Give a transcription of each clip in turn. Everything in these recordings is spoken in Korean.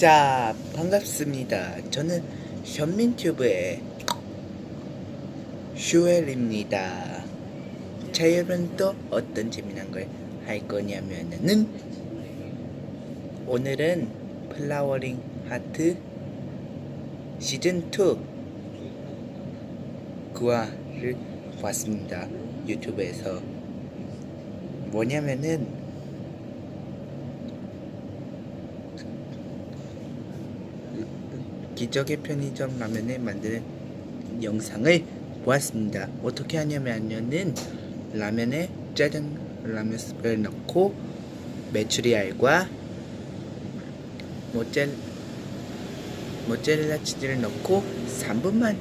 자 반갑습니다. 저는 현민튜브의 슈엘입니다. 자 여러분 또 어떤 재미난 걸 할 거냐면은 오늘은 플라워링 하트 시즌2 그와를 봤습니다. 유튜브에서. 뭐냐면은 기적의 편의점 라면을 만드는 영상을 보았습니다. 어떻게 하냐면은 라면에 짜장 라면 스프를 넣고 메추리알과 모짜, 모짜렐라 치즈를 넣고 3분만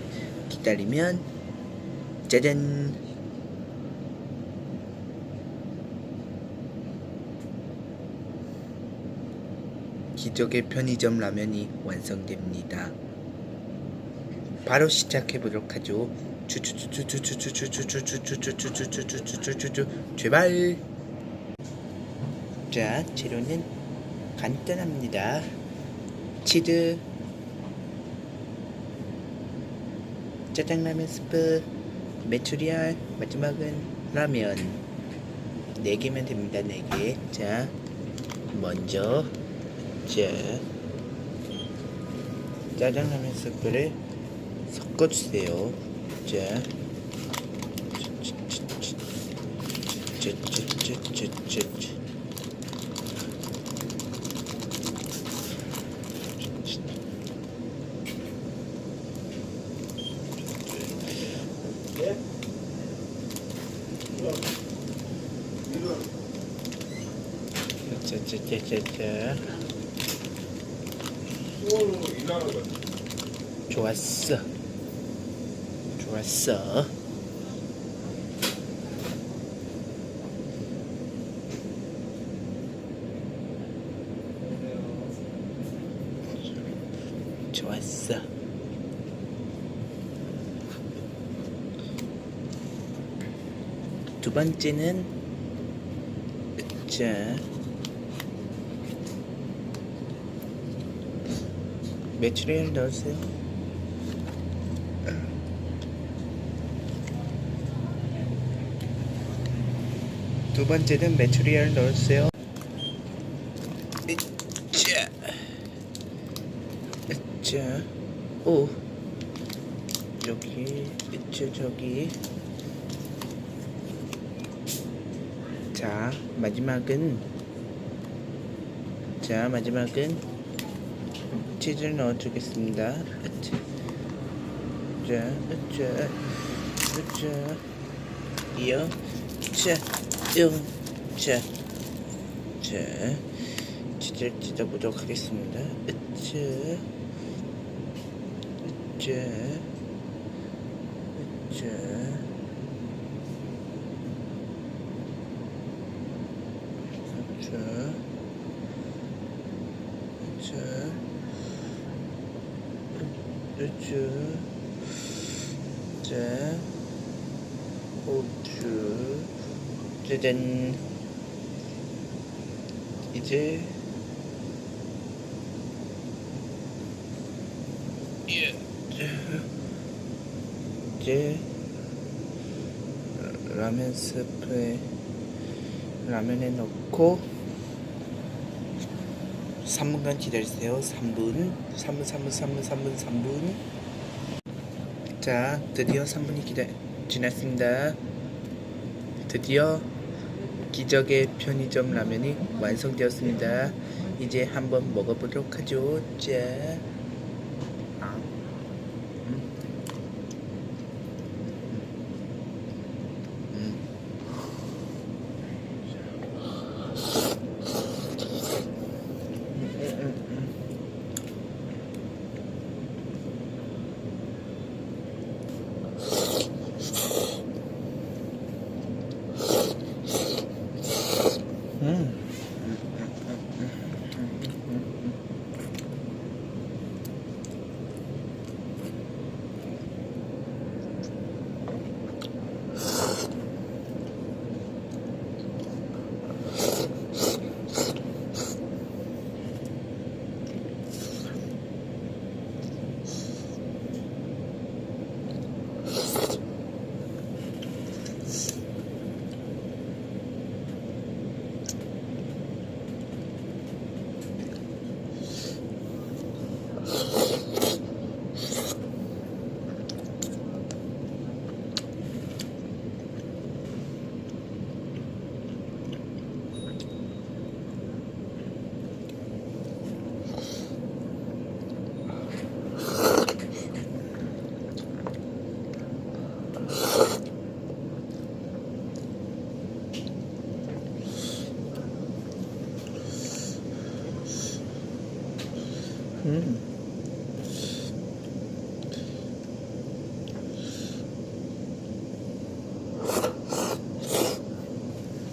기다리면 짜잔 목적의 편의점 라면이 완성됩니다. 바로 시작해 보도록 하죠. 제발. 자, 재료는 간단합니다. 치즈, 짜장라면 스프, 메추리알, 마지막은 라면. 4개면 됩니다, 4개. 자, 먼저 번째 짜장라면 스프를 섞어주세요. 자, 짜짜짜짜짜 좋았어. 좋았어. 좋았어. 두 번째는 자 메추리알 넣으세요. 두 번째는 메추리알 넣으세요. 자, 자, 오, 여기, 저 저기. 자, 마지막은 자 마지막은 치즈를 넣어주겠습니다. 자, 자, 자, 자, 이어, 자, 요, 자, 자, 치즈를 찢어보도록 하겠습니다. 자, 자, 자. 자, 자, 자, 자, 호주, 짜잔. 이제, 예, 자, 이제, 라면 스프에 라면에 넣고 3분간 기다리세요. 3분, 3분, 3분, 3분, 3분, 3분. 자, 드디어 3분이 기다 지났습니다. 드디어 기적의 편의점 라면이 완성되었습니다. 이제 한번 먹어보도록 하죠. 자, 음.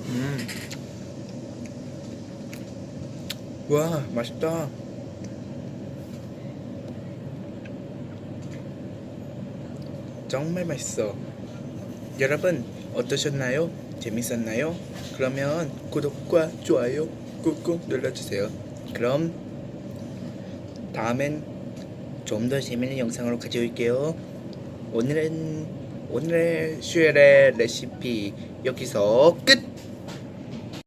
음. 와, 맛있다. 정말 맛있어. 여러분, 어떠셨나요? 재밌었나요? 그러면 구독과 좋아요 꾹꾹 눌러주세요. 그럼 다음엔 좀 더 재밌는 영상으로 가져올게요. 오늘은 오늘의 슈엘의 레시피 여기서 끝!